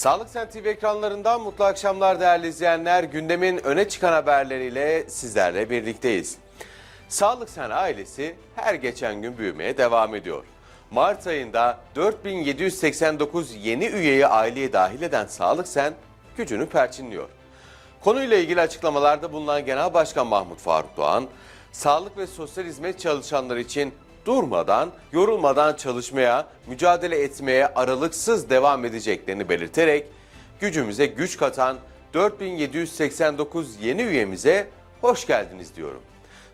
Sağlık Sen TV ekranlarından mutlu akşamlar değerli izleyenler. Gündemin öne çıkan haberleriyle sizlerle birlikteyiz. Sağlık Sen ailesi her geçen gün büyümeye devam ediyor. Mart ayında 4789 yeni üyeyi aileye dahil eden Sağlık Sen gücünü perçinliyor. Konuyla ilgili açıklamalarda bulunan Genel Başkan Mahmut Faruk Doğan, sağlık ve sosyal hizmet çalışanları için durmadan, yorulmadan çalışmaya, mücadele etmeye aralıksız devam edeceklerini belirterek gücümüze güç katan 4789 yeni üyemize hoş geldiniz diyorum.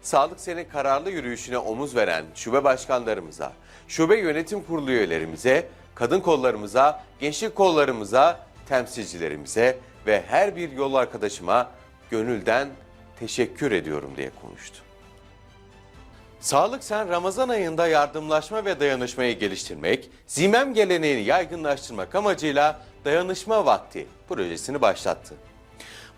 Sağlık Sen'in kararlı yürüyüşüne omuz veren şube başkanlarımıza, şube yönetim kurulu üyelerimize, kadın kollarımıza, gençlik kollarımıza, temsilcilerimize ve her bir yol arkadaşıma gönülden teşekkür ediyorum diye konuştu. Sağlık Sen Ramazan ayında yardımlaşma ve dayanışmayı geliştirmek, zimem geleneğini yaygınlaştırmak amacıyla Dayanışma Vakti projesini başlattı.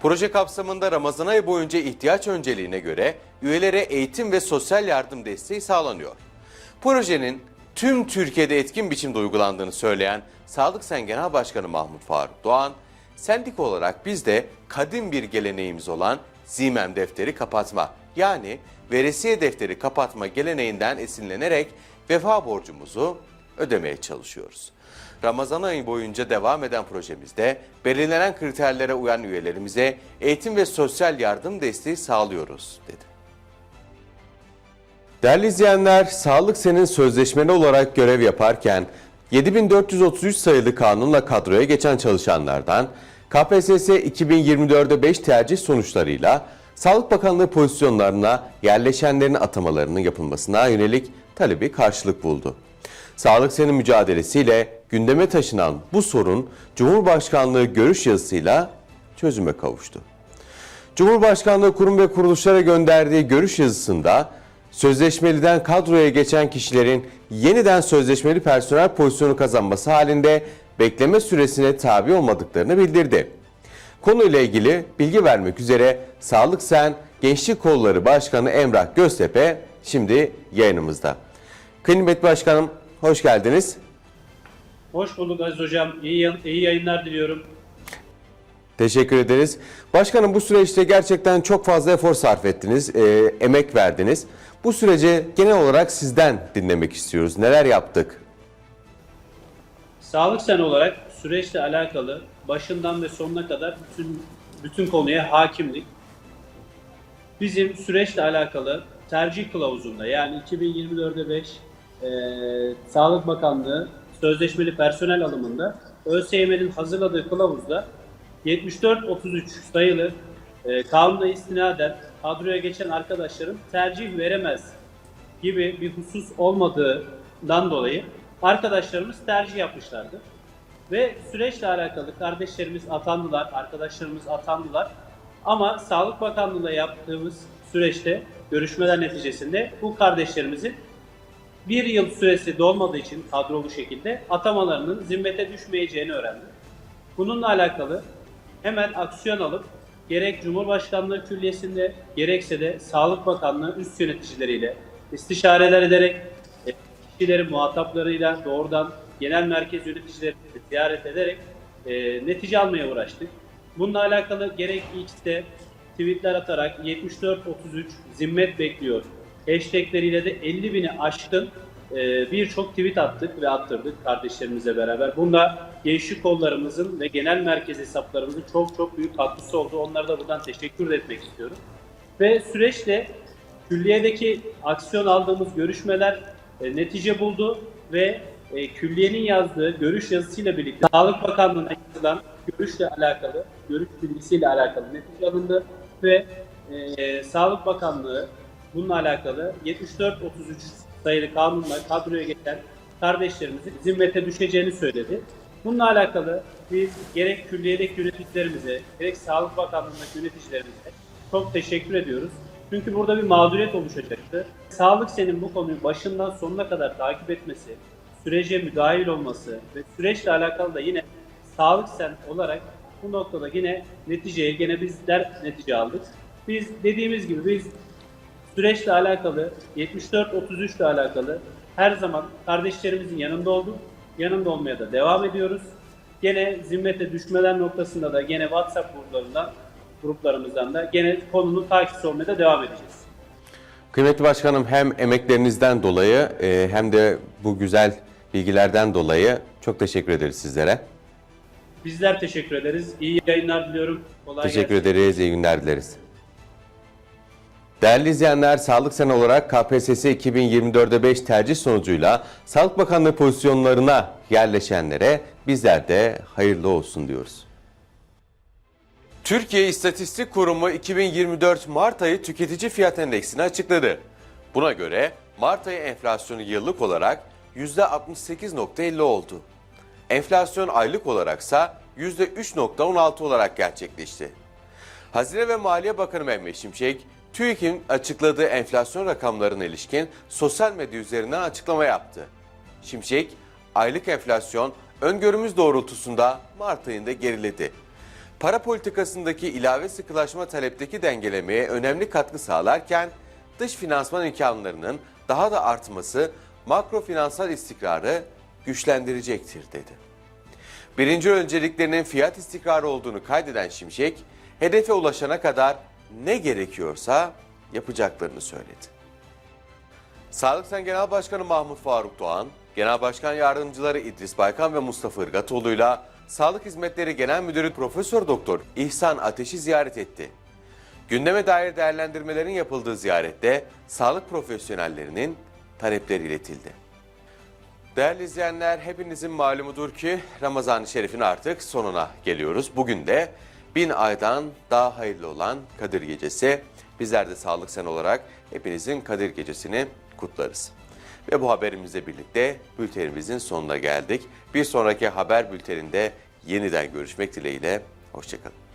Proje kapsamında Ramazan ayı boyunca ihtiyaç önceliğine göre üyelere eğitim ve sosyal yardım desteği sağlanıyor. Projenin tüm Türkiye'de etkin biçimde uygulandığını söyleyen Sağlık Sen Genel Başkanı Mahmut Faruk Doğan, sendik olarak biz de kadim bir geleneğimiz olan Zimem defteri kapatma yani veresiye defteri kapatma geleneğinden esinlenerek vefa borcumuzu ödemeye çalışıyoruz. Ramazan ayı boyunca devam eden projemizde belirlenen kriterlere uyan üyelerimize eğitim ve sosyal yardım desteği sağlıyoruz dedi. Değerli izleyenler, Sağlık Sen'in sözleşmeli olarak görev yaparken 7433 sayılı kanunla kadroya geçen çalışanlardan KPSS 2024'de 5 tercih sonuçlarıyla Sağlık Bakanlığı pozisyonlarına yerleşenlerin atamalarının yapılmasına yönelik talebi karşılık buldu. Sağlık Sen'in mücadelesiyle gündeme taşınan bu sorun Cumhurbaşkanlığı görüş yazısıyla çözüme kavuştu. Cumhurbaşkanlığı kurum ve kuruluşlara gönderdiği görüş yazısında sözleşmeliden kadroya geçen kişilerin yeniden sözleşmeli personel pozisyonu kazanması halinde bekleme süresine tabi olmadıklarını bildirdi. Konuyla ilgili bilgi vermek üzere Sağlık Sen Gençlik Kolları Başkanı Emrah Göztepe şimdi yayınımızda. Kıymetli Başkanım hoş geldiniz. Hoş bulduk Aziz Hocam. İyi, iyi yayınlar diliyorum. Teşekkür ederiz. Başkanım bu süreçte gerçekten çok fazla efor sarf ettiniz, e, emek verdiniz. Bu süreci genel olarak sizden dinlemek istiyoruz. Neler yaptık? Sağlık Sen olarak süreçle alakalı başından ve sonuna kadar bütün bütün konuya hakimlik. Bizim süreçle alakalı tercih kılavuzunda yani 2024'de 5 e, Sağlık Bakanlığı sözleşmeli personel alımında ÖSYM'nin hazırladığı kılavuzda 74-33 sayılı e, kanuna istinaden kadroya geçen arkadaşların tercih veremez gibi bir husus olmadığından dolayı arkadaşlarımız tercih yapmışlardı. Ve süreçle alakalı kardeşlerimiz atandılar, arkadaşlarımız atandılar. Ama Sağlık Bakanlığı'yla yaptığımız süreçte görüşmeler neticesinde bu kardeşlerimizin bir yıl süresi dolmadığı için kadrolu şekilde atamalarının zimmete düşmeyeceğini öğrendim. Bununla alakalı hemen aksiyon alıp gerek Cumhurbaşkanlığı Külliyesi'nde gerekse de Sağlık Bakanlığı üst yöneticileriyle istişareler ederek e, kişilerin muhataplarıyla doğrudan genel merkez yöneticilerini ziyaret ederek e, netice almaya uğraştık. Bununla alakalı gerek X'te tweetler atarak 7433 zimmet bekliyor hashtagleriyle de 50 bini aşkın e, birçok tweet attık ve attırdık kardeşlerimizle beraber. Bunda gençlik kollarımızın ve genel merkez hesaplarımızın çok çok büyük katkısı oldu. Onlara da buradan teşekkür etmek istiyorum. Ve süreçte külliyedeki aksiyon aldığımız görüşmeler e, netice buldu ve e, külliyenin yazdığı görüş yazısıyla birlikte Sağlık Bakanlığı'na yazılan görüşle alakalı, görüş bilgisiyle alakalı netice alındı ve e, Sağlık Bakanlığı bununla alakalı 74-33 sayılı kanunla kadroya geçen kardeşlerimizin zimmete düşeceğini söyledi. Bununla alakalı biz gerek külliyedeki yöneticilerimize, gerek Sağlık Bakanlığı'ndaki yöneticilerimize çok teşekkür ediyoruz. Çünkü burada bir mağduriyet oluşacaktı. Sağlık senin bu konuyu başından sonuna kadar takip etmesi, sürece müdahil olması ve süreçle alakalı da yine Sağlık sen olarak bu noktada yine neticeye, yine bizler netice aldık. Biz dediğimiz gibi biz süreçle alakalı, 74-33 ile alakalı her zaman kardeşlerimizin yanında olduk. Yanında olmaya da devam ediyoruz. Gene zimmete düşmeler noktasında da gene WhatsApp gruplarından gruplarımızdan da gene konunun takip olmaya da devam edeceğiz. Kıymetli başkanım hem emeklerinizden dolayı e, hem de bu güzel bilgilerden dolayı çok teşekkür ederiz sizlere. Bizler teşekkür ederiz. İyi yayınlar diliyorum. Kolay Teşekkür gelsin. ederiz, iyi günler dileriz. Değerli izleyenler, Sağlık Sen olarak KPSS 2024'de 5 tercih sonucuyla Sağlık Bakanlığı pozisyonlarına yerleşenlere bizler de hayırlı olsun diyoruz. Türkiye İstatistik Kurumu 2024 Mart ayı tüketici fiyat endeksini açıkladı. Buna göre Mart ayı enflasyonu yıllık olarak %68.50 oldu. Enflasyon aylık olaraksa %3.16 olarak gerçekleşti. Hazine ve Maliye Bakanı Mehmet Şimşek, TÜİK'in açıkladığı enflasyon rakamlarına ilişkin sosyal medya üzerinden açıklama yaptı. Şimşek, aylık enflasyon öngörümüz doğrultusunda Mart ayında geriledi. Para politikasındaki ilave sıkılaşma talepteki dengelemeye önemli katkı sağlarken dış finansman imkanlarının daha da artması makro finansal istikrarı güçlendirecektir dedi. Birinci önceliklerinin fiyat istikrarı olduğunu kaydeden Şimşek, hedefe ulaşana kadar ne gerekiyorsa yapacaklarını söyledi. Sağlık Sen Genel Başkanı Mahmut Faruk Doğan, Genel Başkan Yardımcıları İdris Baykan ve Mustafa Irgatoğlu'yla Sağlık Hizmetleri Genel Müdürü Profesör Doktor İhsan Ateş'i ziyaret etti. Gündeme dair değerlendirmelerin yapıldığı ziyarette sağlık profesyonellerinin talepleri iletildi. Değerli izleyenler hepinizin malumudur ki Ramazan-ı Şerif'in artık sonuna geliyoruz. Bugün de bin aydan daha hayırlı olan Kadir Gecesi. Bizler de Sağlık Sen olarak hepinizin Kadir Gecesi'ni kutlarız. Ve bu haberimizle birlikte bültenimizin sonuna geldik. Bir sonraki haber bülteninde yeniden görüşmek dileğiyle. Hoşçakalın.